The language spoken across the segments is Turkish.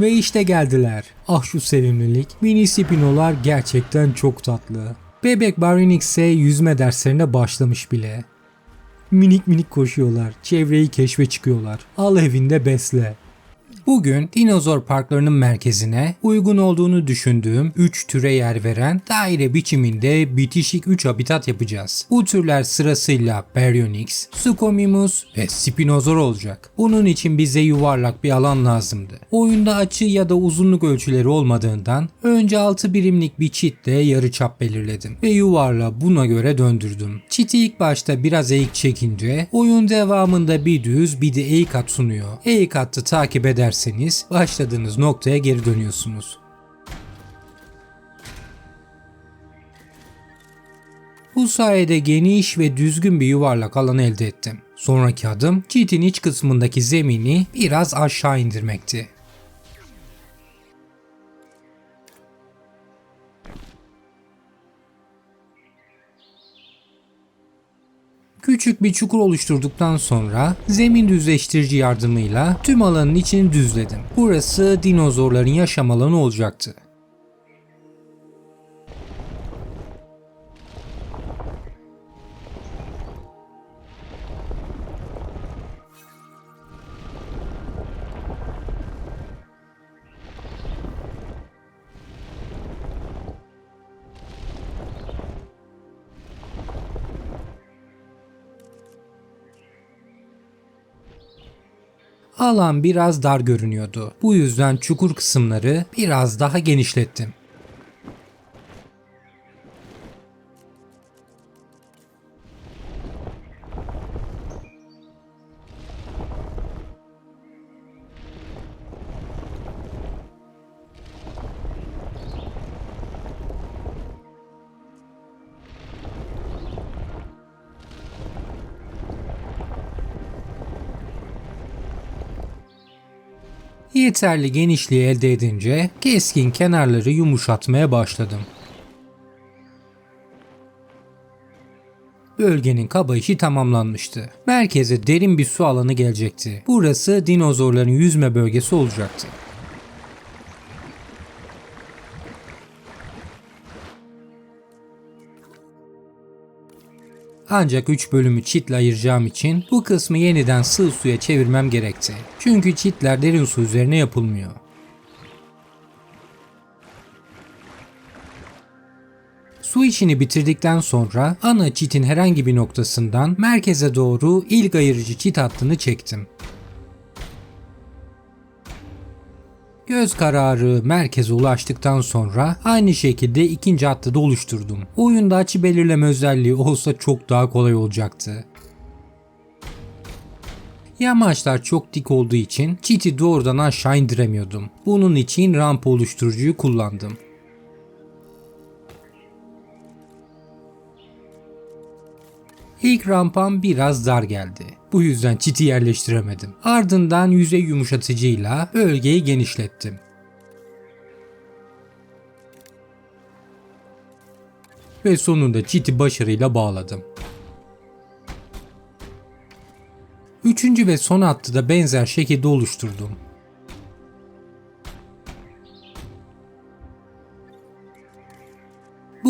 Ve işte geldiler. Ah şu sevimlilik. Mini spinolar gerçekten çok tatlı. Bebek Barinix ise yüzme derslerine başlamış bile. Minik minik koşuyorlar. Çevreyi keşfe çıkıyorlar. Al evinde besle. Bugün dinozor parklarının merkezine uygun olduğunu düşündüğüm 3 türe yer veren daire biçiminde bitişik 3 habitat yapacağız. Bu türler sırasıyla Baryonyx, Suchomimus ve Spinozor olacak. Bunun için bize yuvarlak bir alan lazımdı. Oyunda açı ya da uzunluk ölçüleri olmadığından önce 6 birimlik bir çitle yarıçap belirledim ve yuvarla buna göre döndürdüm. Çiti ilk başta biraz eğik çekince oyun devamında bir düz bir de eğik at sunuyor. Eğik hattı takip ederseniz başladığınız noktaya geri dönüyorsunuz. Bu sayede geniş ve düzgün bir yuvarlak alan elde ettim. Sonraki adım çitin iç kısmındaki zemini biraz aşağı indirmekti. Küçük bir çukur oluşturduktan sonra zemin düzleştirici yardımıyla tüm alanın içini düzledim. Burası dinozorların yaşam alanı olacaktı. Alan biraz dar görünüyordu. Bu yüzden çukur kısımları biraz daha genişlettim. Yeterli genişliği elde edince keskin kenarları yumuşatmaya başladım. Bölgenin kaba işi tamamlanmıştı. Merkeze derin bir su alanı gelecekti. Burası dinozorların yüzme bölgesi olacaktı. Ancak 3 bölümü çitle ayıracağım için bu kısmı yeniden sığ suya çevirmem gerekti. Çünkü çitler derin su üzerine yapılmıyor. Su işini bitirdikten sonra ana çitin herhangi bir noktasından merkeze doğru ilk ayırıcı çit hattını çektim. Göz kararı merkeze ulaştıktan sonra aynı şekilde ikinci hattı da oluşturdum. Oyunda açı belirleme özelliği olsa çok daha kolay olacaktı. Yamaçlar çok dik olduğu için çiti doğrudan aşağı indiremiyordum. Bunun için rampa oluşturucuyu kullandım. İlk rampam biraz dar geldi. Bu yüzden çiti yerleştiremedim. Ardından yüzey yumuşatıcıyla bölgeyi genişlettim. Ve sonunda çiti başarıyla bağladım. Üçüncü ve son hattı da benzer şekilde oluşturdum.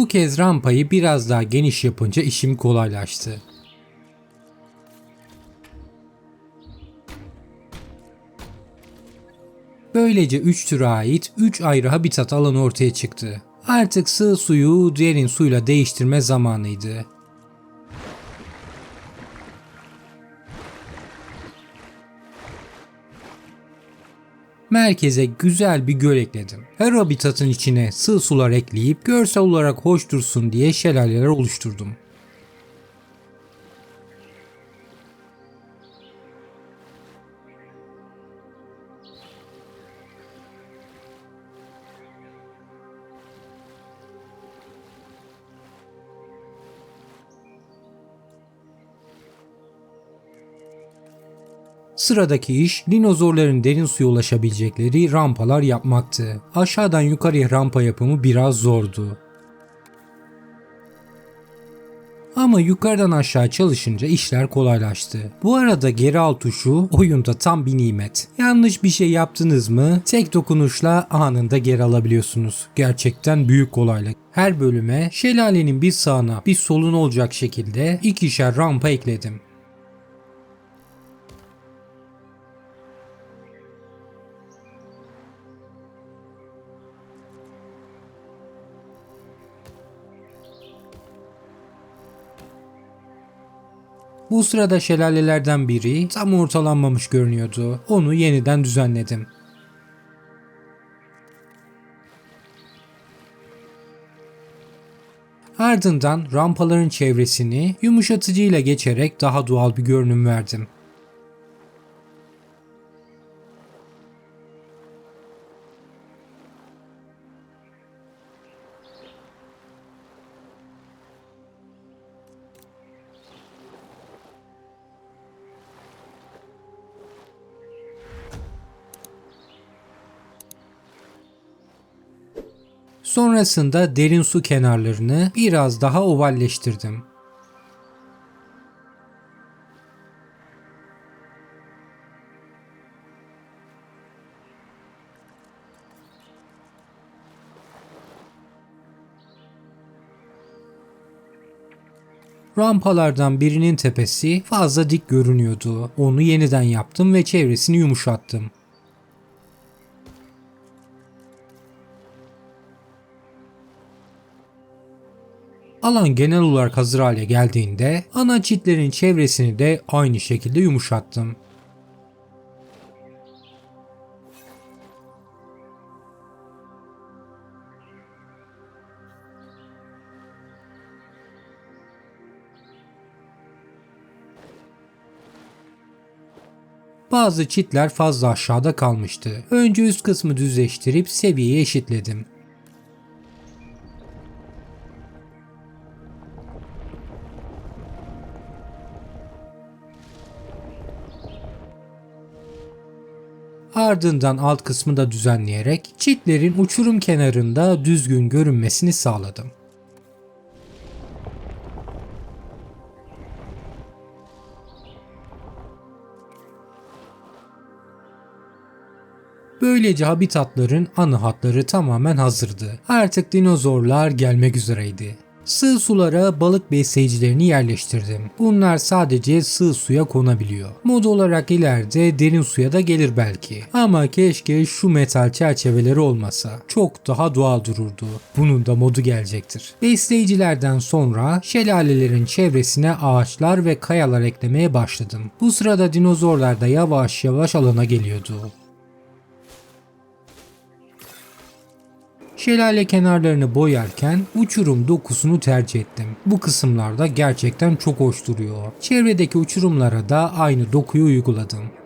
Bu kez rampayı biraz daha geniş yapınca işim kolaylaştı. Böylece 3 türe ait 3 ayrı habitat alanı ortaya çıktı. Artık sığ suyu derin suyla değiştirme zamanıydı. Merkeze güzel bir göl ekledim. Her habitatın içine sığ sular ekleyip görsel olarak hoş dursun diye şelaleler oluşturdum. Sıradaki iş dinozorların derin suya ulaşabilecekleri rampalar yapmaktı. Aşağıdan yukarıya rampa yapımı biraz zordu. Ama yukarıdan aşağı çalışınca işler kolaylaştı. Bu arada geri al tuşu oyunda tam bir nimet. Yanlış bir şey yaptınız mı tek dokunuşla anında geri alabiliyorsunuz. Gerçekten büyük kolaylık. Her bölüme şelalenin bir sağına bir soluna olacak şekilde ikişer rampa ekledim. Bu sırada şelalelerden biri tam ortalanmamış görünüyordu. Onu yeniden düzenledim. Ardından rampaların çevresini yumuşatıcı ile geçerek daha doğal bir görünüm verdim. Sonrasında derin su kenarlarını biraz daha ovalleştirdim. Rampalardan birinin tepesi fazla dik görünüyordu. Onu yeniden yaptım ve çevresini yumuşattım. Alan genel olarak hazır hale geldiğinde ana çitlerin çevresini de aynı şekilde yumuşattım. Bazı çitler fazla aşağıda kalmıştı. Önce üst kısmı düzleştirip seviyeyi eşitledim. Ardından alt kısmı da düzenleyerek çitlerin uçurum kenarında düzgün görünmesini sağladım. Böylece habitatların ana hatları tamamen hazırdı. Artık dinozorlar gelmek üzereydi. Sığ sulara balık besleyicilerini yerleştirdim. Bunlar sadece sığ suya konabiliyor. Mod olarak ileride derin suya da gelir belki. Ama keşke şu metal çerçeveleri olmasa. Çok daha doğal dururdu. Bunun da modu gelecektir. Besleyicilerden sonra şelalelerin çevresine ağaçlar ve kayalar eklemeye başladım. Bu sırada dinozorlar da yavaş yavaş alana geliyordu. Şelale kenarlarını boyarken uçurum dokusunu tercih ettim. Bu kısımlarda gerçekten çok hoş duruyor. Çevredeki uçurumlara da aynı dokuyu uyguladım.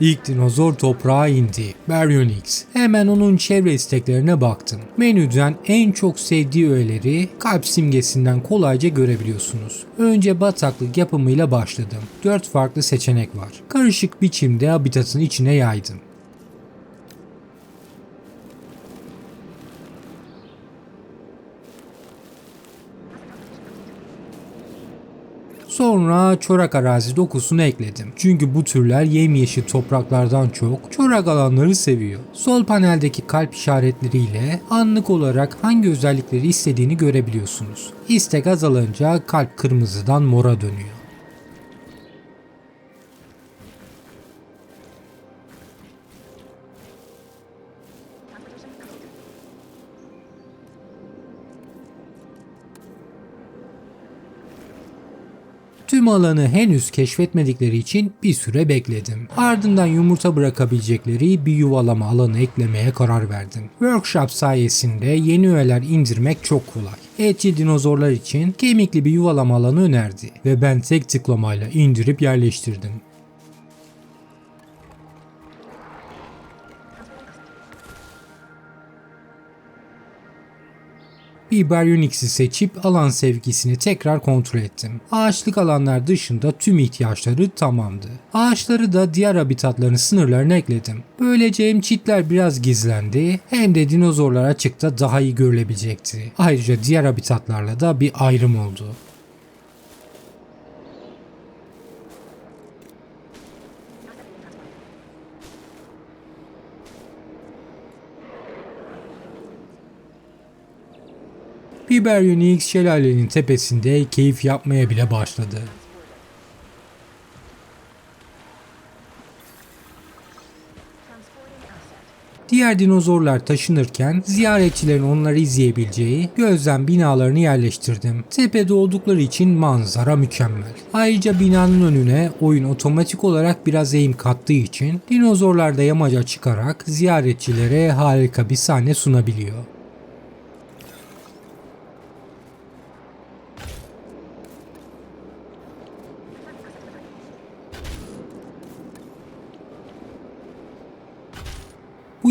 İlk dinozor toprağa indi. Baryonyx. Hemen onun çevre isteklerine baktım. Menüden en çok sevdiği öğeleri kalp simgesinden kolayca görebiliyorsunuz. Önce bataklık yapımıyla başladım. 4 farklı seçenek var. Karışık biçimde habitatın içine yaydım. Sonra çorak arazi dokusunu ekledim. Çünkü bu türler yemyeşil topraklardan çok çorak alanları seviyor. Sol paneldeki kalp işaretleriyle anlık olarak hangi özellikleri istediğini görebiliyorsunuz. İstek azalınca kalp kırmızıdan mora dönüyor. Tüm alanı henüz keşfetmedikleri için bir süre bekledim. Ardından yumurta bırakabilecekleri bir yuvalama alanı eklemeye karar verdim. Workshop sayesinde yeni öğeler indirmek çok kolay. Etçi dinozorlar için kemikli bir yuvalama alanı önerdi ve ben tek tıklamayla indirip yerleştirdim. Biber Unix'i seçip alan sevgisini tekrar kontrol ettim. Ağaçlık alanlar dışında tüm ihtiyaçları tamamdı. Ağaçları da diğer habitatların sınırlarına ekledim. Böylece hem çitler biraz gizlendi hem de dinozorlar açıkta daha iyi görülebilecekti. Ayrıca diğer habitatlarla da bir ayrım oldu. Biber Unix şelalenin tepesinde keyif yapmaya bile başladı. Diğer dinozorlar taşınırken ziyaretçilerin onları izleyebileceği gözlem binalarını yerleştirdim. Tepede oldukları için manzara mükemmel. Ayrıca binanın önüne oyun otomatik olarak biraz eğim kattığı için dinozorlar da yamaca çıkarak ziyaretçilere harika bir sahne sunabiliyor.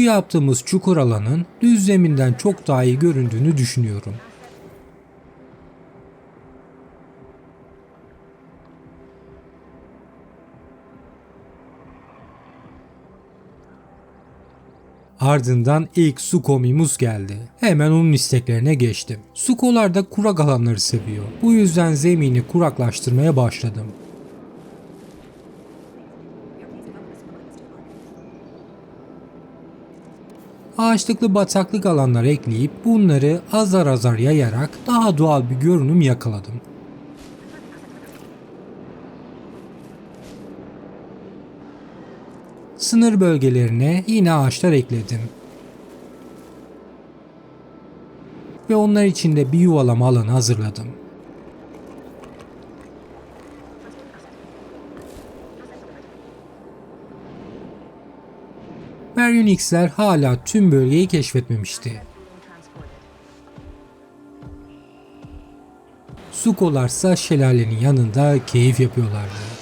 Yaptığımız çukur alanın düz zeminden çok daha iyi göründüğünü düşünüyorum. Ardından ilk Sukomimuz geldi. Hemen onun isteklerine geçtim. Sukolar da kurak alanları seviyor. Bu yüzden zemini kuraklaştırmaya başladım. Ağaçlıklı bataklık alanlar ekleyip bunları azar azar yayarak daha doğal bir görünüm yakaladım. Sınır bölgelerine yine ağaçlar ekledim. Ve onlar için de bir yuvalama alanı hazırladım. Baryonyx'ler hala tüm bölgeyi keşfetmemişti. Sukolarsa şelalenin yanında keyif yapıyorlardı.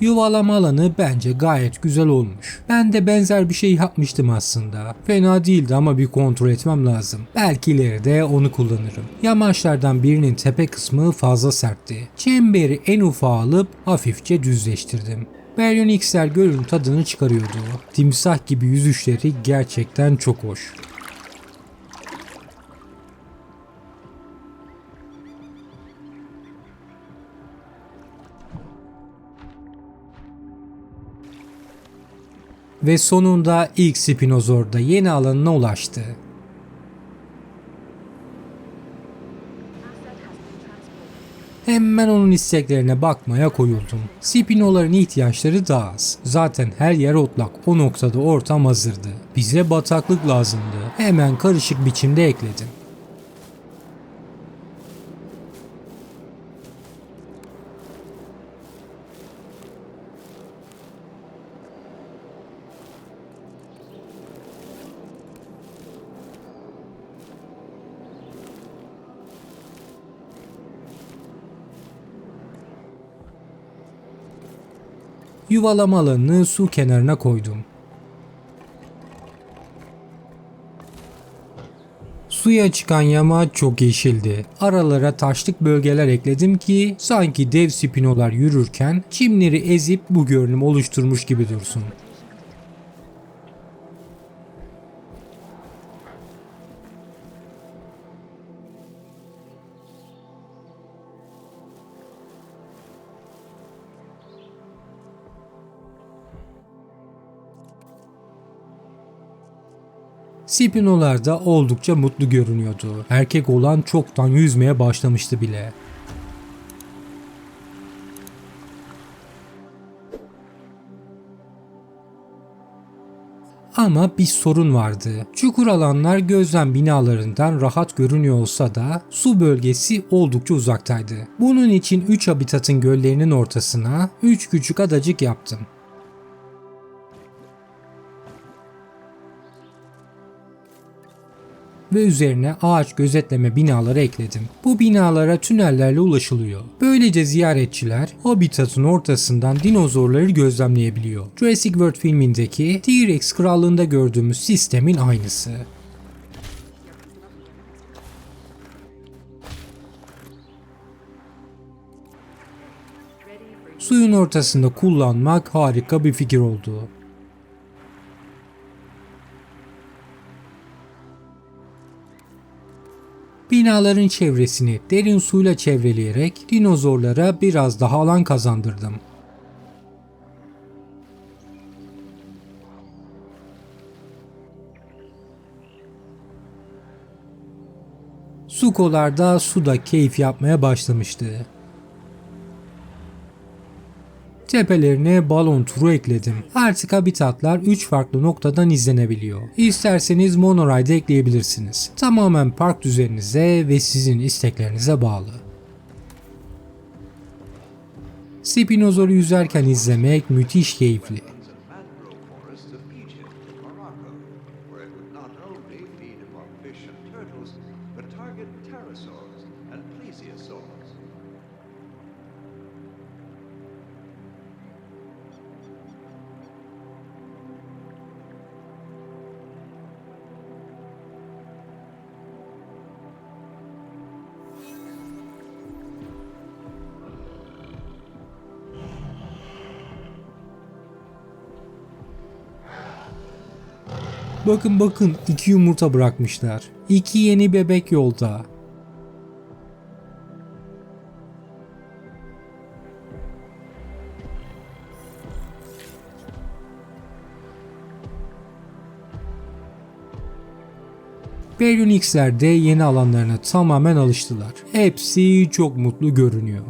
Yuvalama alanı bence gayet güzel olmuş. Ben de benzer bir şey yapmıştım aslında. Fena değildi ama bir kontrol etmem lazım. Belki ileride onu kullanırım. Yamaçlardan birinin tepe kısmı fazla sertti. Çemberi en ufağa alıp hafifçe düzleştirdim. Baryonyx'ler gölün tadını çıkarıyordu. Timsah gibi yüzüşleri gerçekten çok hoş. Ve sonunda ilk Spinozor da yeni alanına ulaştı. Hemen onun isteklerine bakmaya koyuldum. Spinoların ihtiyaçları daha az. Zaten her yer otlak. O noktada ortam hazırdı. Bize bataklık lazımdı. Hemen karışık biçimde ekledim. Yuvalama alanını su kenarına koydum. Suya çıkan yama çok yeşildi. Aralara taşlık bölgeler ekledim ki sanki dev spinolar yürürken çimleri ezip bu görünüm oluşturmuş gibi dursun. Spinolar da oldukça mutlu görünüyordu. Erkek olan çoktan yüzmeye başlamıştı bile. Ama bir sorun vardı. Çukur alanlar gözlem binalarından rahat görünüyor olsa da su bölgesi oldukça uzaktaydı. Bunun için 3 habitatın göllerinin ortasına 3 küçük adacık yaptım. Ve üzerine ağaç gözetleme binaları ekledim. Bu binalara tünellerle ulaşılıyor. Böylece ziyaretçiler habitatın ortasından dinozorları gözlemleyebiliyor. Jurassic World filmindeki T-Rex krallığında gördüğümüz sistemin aynısı. Suyun ortasında kullanmak harika bir fikir oldu. Binaların çevresini derin suyla çevreleyerek dinozorlara biraz daha alan kazandırdım. Sukolar da suda keyif yapmaya başlamıştı. Tepelerine balon turu ekledim. Artık habitatlar 3 farklı noktadan izlenebiliyor. İsterseniz monoride ekleyebilirsiniz. Tamamen park düzeninize ve sizin isteklerinize bağlı. Spinozaur'u yüzerken izlemek müthiş keyifli. Bakın bakın iki yumurta bırakmışlar. İki yeni bebek yolda. Baryonyx'ler de yeni alanlarına tamamen alıştılar. Hepsi çok mutlu görünüyor.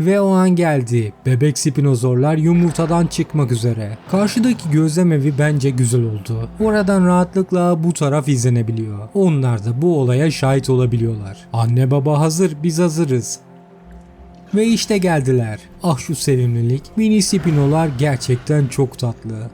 Ve o an geldi. Bebek spinozorlar yumurtadan çıkmak üzere. Karşıdaki gözlem evi bence güzel oldu. Oradan rahatlıkla bu taraf izlenebiliyor. Onlar da bu olaya şahit olabiliyorlar. Anne baba hazır, biz hazırız. Ve işte geldiler. Ah şu sevimlilik. Mini spinolar gerçekten çok tatlı.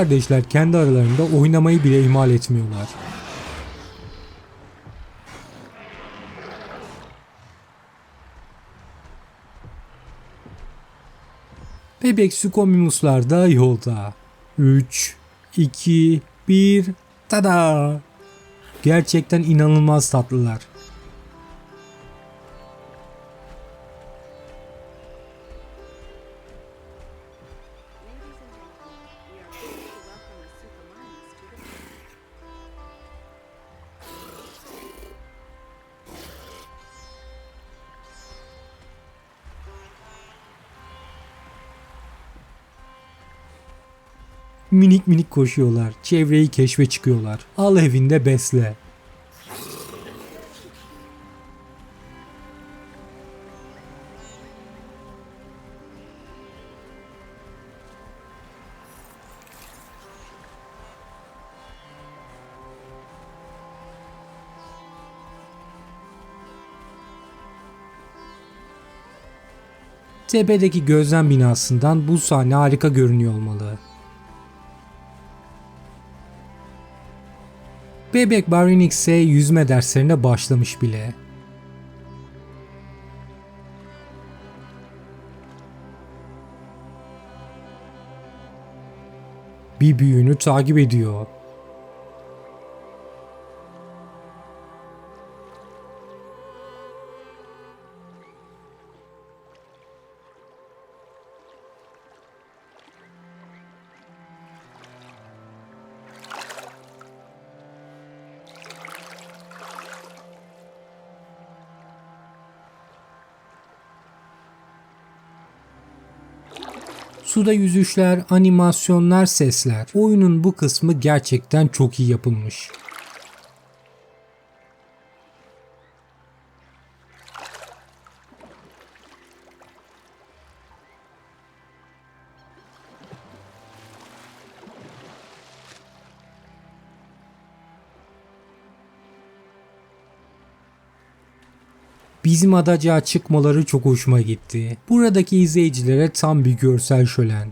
Kardeşler kendi aralarında oynamayı bile ihmal etmiyorlar. Bebek Sukomimuslar da yolda. 3, 2, 1, tada! Gerçekten inanılmaz tatlılar. Minik minik koşuyorlar. Çevreyi keşfe çıkıyorlar. Al evinde besle. Tepedeki gözlem binasından bu sahne harika görünüyor olmalı. Bebek Barinix ise yüzme derslerine başlamış bile. Bir büyüğünü takip ediyor. Suda yüzüşler, animasyonlar, sesler. Oyunun bu kısmı gerçekten çok iyi yapılmış. Bizim adacığa çıkmaları çok hoşuma gitti. Buradaki izleyicilere tam bir görsel şölen.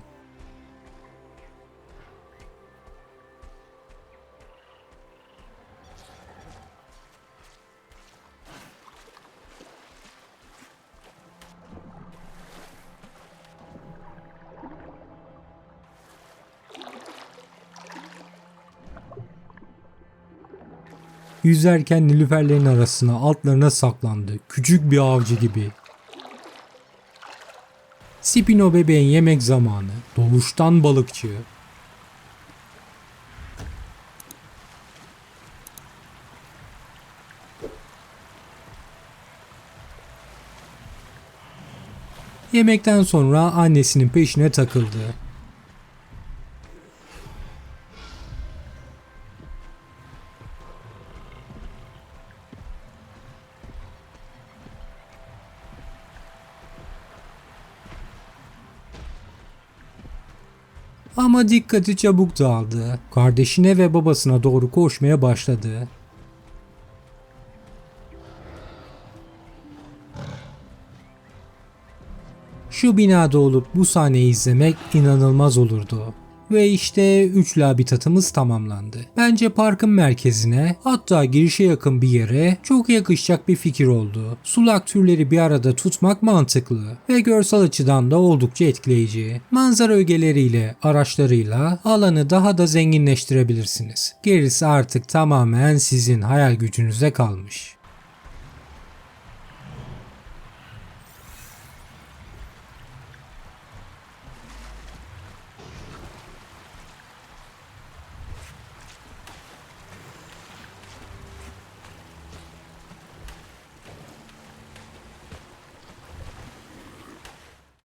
Yüzerken nilüferlerin arasına altlarına saklandı. Küçük bir avcı gibi. Spino bebeğin yemek zamanı. Doğuştan balıkçı. Yemekten sonra annesinin peşine takıldı. Dikkati çabuk dağıldı. Kardeşine ve babasına doğru koşmaya başladı. Şu binada olup bu sahneyi izlemek inanılmaz olurdu. Ve işte üçlü habitatımız tamamlandı. Bence parkın merkezine hatta girişe yakın bir yere çok yakışacak bir fikir oldu. Sulak türleri bir arada tutmak mantıklı ve görsel açıdan da oldukça etkileyici. Manzara ögeleriyle, araçlarıyla alanı daha da zenginleştirebilirsiniz. Gerisi artık tamamen sizin hayal gücünüze kalmış.